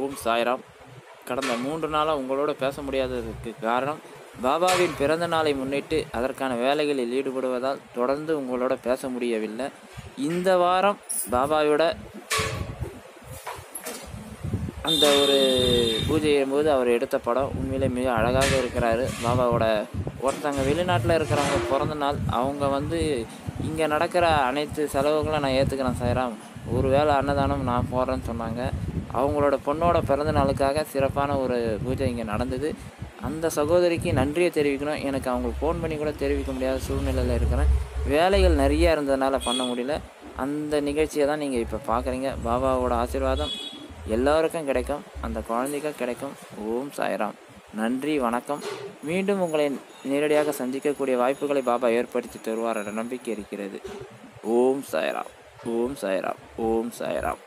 ஓம் சாய்ராம். கடந்த மூன்று நாளாக உங்களோட பேச முடியாததுக்கு காரணம் பாபாவின் பிறந்த நாளை முன்னிட்டு அதற்கான வேலைகளில் ஈடுபடுவதால் தொடர்ந்து உங்களோட பேச முடியவில்லை. இந்த வாரம் பாபாவோட அந்த ஒரு பூஜையின் போது அவர் எடுத்த படம் உண்மையிலே மிக அழகாக இருக்கிறாரு. பாபாவோட ஒருத்தங்க வெளிநாட்டில் இருக்கிறவங்க பிறந்த நாள் அவங்க வந்து இங்கே நடக்கிற அனைத்து செலவுகளும் நான் ஏற்றுக்கிறேன் சாய்ராம். ஒரு வேளை அன்னதானம் நான் போடுறேன்னு சொன்னாங்க. அவங்களோட பொண்ணோட பிறந்த நாளுக்காக சிறப்பான ஒரு பூஜை இங்கே நடந்தது. அந்த சகோதரிக்கு நன்றியை தெரிவிக்கணும். எனக்கு அவங்களுக்கு ஃபோன் பண்ணி கூட தெரிவிக்க முடியாத சூழ்நிலையில் இருக்கிறேன். வேலைகள் நிறையா இருந்ததுனால பண்ண முடியல. அந்த நிகழ்ச்சியை தான் நீங்கள் இப்போ பார்க்குறீங்க பாபாவோட ஆசீர்வாதம் எல்லோருக்கும் கிடைக்கும். அந்த குழந்தைக்கும் கிடைக்கும். ஓம் சாய்ராம். நன்றி வணக்கம். மீண்டும் உங்களை நேரடியாக சந்திக்கக்கூடிய வாய்ப்புகளை பாபா ஏற்படுத்தி தருவார் என்ற நம்பிக்கை இருக்கிறது. ஓம் சாய்ராம். ஓம் சாய்ராம். ஓம் சாய்ராம்.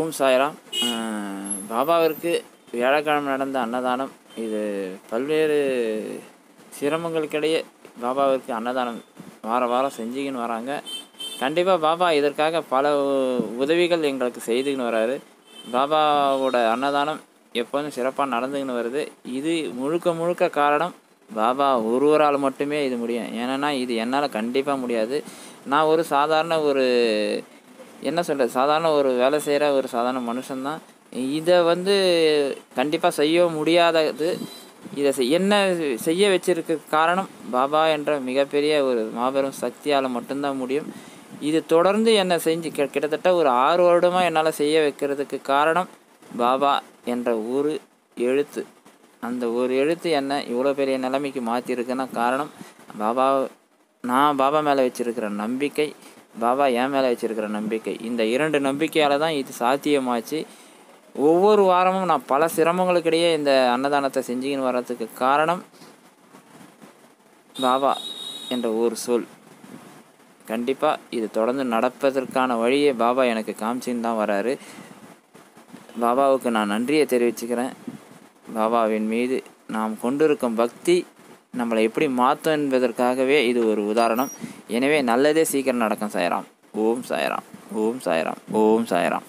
ஓம் சாய்ராம். பாபாவிற்கு வியாழக்கிழமை நடந்த அன்னதானம் இது பல்வேறு சிரமங்களுக்கிடையே பாபாவிற்கு அன்னதானம் வார வாரம் செஞ்சுக்கின்னு வராங்க. கண்டிப்பாக பாபா இதற்காக பல உதவிகள் எங்களுக்கு செய்துக்கின்னு வராரு. பாபாவோட அன்னதானம் எப்போதும் சிறப்பாக நடந்துக்கின்னு வருது. இது முழுக்க முழுக்க காரணம் பாபா ஒருவரால் மட்டுமே இது முடியும். ஏன்னா இது என்னால் கண்டிப்பாக முடியாது. நான் ஒரு சாதாரண ஒரு என்ன சொல்கிறது சாதாரண ஒரு வேலை செய்கிற ஒரு சாதாரண மனுஷன்தான். இதை வந்து கண்டிப்பாக செய்ய முடியாதது இதை செய்- என்ன செய்ய வச்சிருக்க காரணம்? பாபா என்ற மிகப்பெரிய ஒரு மாபெரும் சக்தியால் மட்டும்தான் முடியும். இது தொடர்ந்து என்னை செஞ்சு கிட்டத்தட்ட ஒரு ஆறு வருடமாக என்னால் செய்ய வைக்கிறதுக்கு காரணம் பாபா என்ற ஒரு எழுத்து. அந்த ஒரு எழுத்து என்னை இவ்வளோ பெரிய நிலைமைக்கு மாற்றிருக்குன்னா காரணம் பாபா நான் பாபா மேலே வச்சுருக்கிற நம்பிக்கை பாபா என் மேலே வச்சிருக்கிற நம்பிக்கை. இந்த இரண்டு நம்பிக்கையால் தான் இது சாத்தியமாச்சு. ஒவ்வொரு வாரமும் நான் பல சிரமங்களுக்கிடையே இந்த அன்னதானத்தை செஞ்சுக்கின்னு வர்றதுக்கு காரணம் பாபா என்ற ஒரு சொல். கண்டிப்பாக இது தொடர்ந்து நடப்பதற்கான வழியை பாபா எனக்கு காமிச்சின்னு தான் வராரு. பாபாவுக்கு நான் நன்றியை தெரிவிச்சுக்கிறேன். பாபாவின் மீது நாம் கொண்டிருக்கும் பக்தி நம்மளை எப்படி மாற்றும் என்பதற்காகவே இது ஒரு உதாரணம். எனவே நல்லதே சீக்கிரம் நடக்கும் சாயராம். ஓம் சாயராம். ஓம் சாயராம். ஓம் சாயராம்.